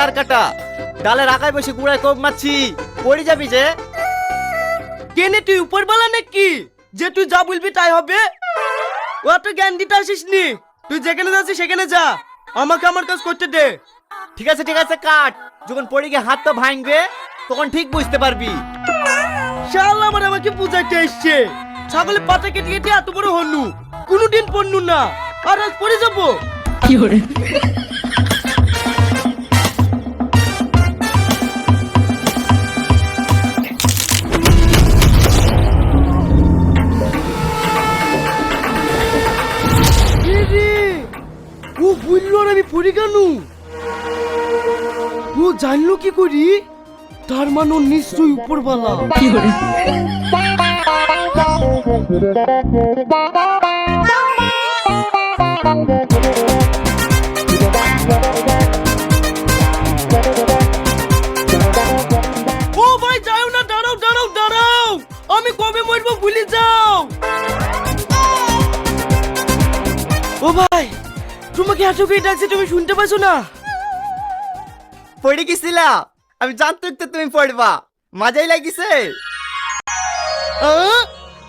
ধার কাটা। ডালের আগায় বসে গুড়ায় কোপ মারছি। পড়ে যাবি যে। কেনে তুই উপর বলা নাকি? যে তুই যা বলবি তাই হবে। অত জ্ঞান দিতে আসিস নি। তুই যেখানে যাচ্ছিস সেখানে যা। আমাকে আমার কাজ করতে দে। ঠিক আছে ঠিক আছে, কাট। যখন পড়ে গিয়ে হাত তো ভাঙবে, তখন ঠিক বুঝতে পারবি। শালা, আমার আমাকে বুঝাইতে এসছে। ছাগলের পাতা কেটে কেটে এত বড় হনু। কোনোদিন পড়নু না। আর আজ পড়ে যাব। কি এ বলল আর আমি পড়ে কেন? ও জানলো কি করি? তার মানে নিশ্চয়ই উপরওয়ালা। ও ভাই যাও না দাঁড়াও দাঁড়াও দাঁড়াও। আমি কবে মরবো ভুলে যাও। ও ভাই তোমাকে এত করে ডাকছে তুমি শুনতে পাচ্ছ না? পড়ে গেছিলা? আমি জানতো তো তুমি পড়বা। মজাই লাগিছে?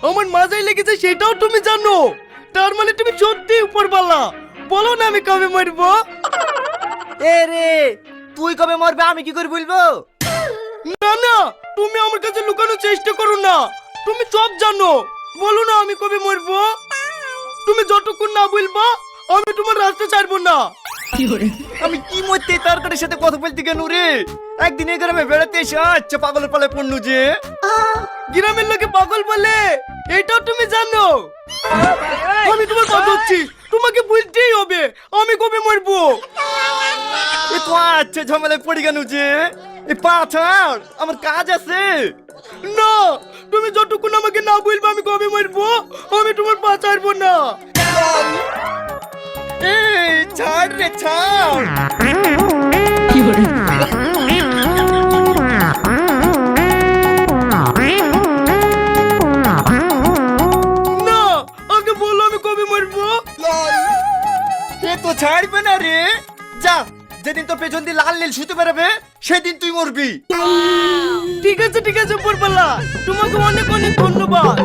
আমার মাজাই লেগেছে সেটাও তুমি জানো। তার মানে তুমি সত্যি উপরওয়ালা বলো না আমি কবে মরবো? এ রে তুই কবে মরবে আমি কি করে বলব? না না তুমি আমার কাছে লুকানোর চেষ্টা করো না। তুমি সব জানো। বলো না আমি কবে মরবো? তুমি যতক্ষণ না বলবা আমি তোমার রাস্তা ছাড়বো না। আমি কি মরতে তার কারোর সাথে কথা বলতে কেন রে? একদিন এই গ্রামে বেড়াতে এসে আচ্ছা পাগলের পালে পড়নু যে। গ্রামের লোকে পাগল বলে এটাও তুমি জানো? আমি তোমার কথা হচ্ছি তোমাকে বলতেই হবে আমি কবে মরবো? এ তো আচ্ছা ঝামেলায় পড়ে গেল যে। এ পাথার আমার কাজ আছে। না তুমি যতক্ষণ আমাকে না বলবে আমি কবে মরবো আমি তোমার পা ছাড়বো না। এই, ছাড় রে, ছাড়। না আগে বলো আমি কবে মরবো? এ তো ছাড়বে না রে। যা, যেদিন তোর পেছন দিয়ে লাল নীল সুতো বেরোবে, সেদিন তুই মরবি। ঠিক আছে ঠিক আছে পরবালা তোমাকে অনেক অনেক ধন্যবাদ।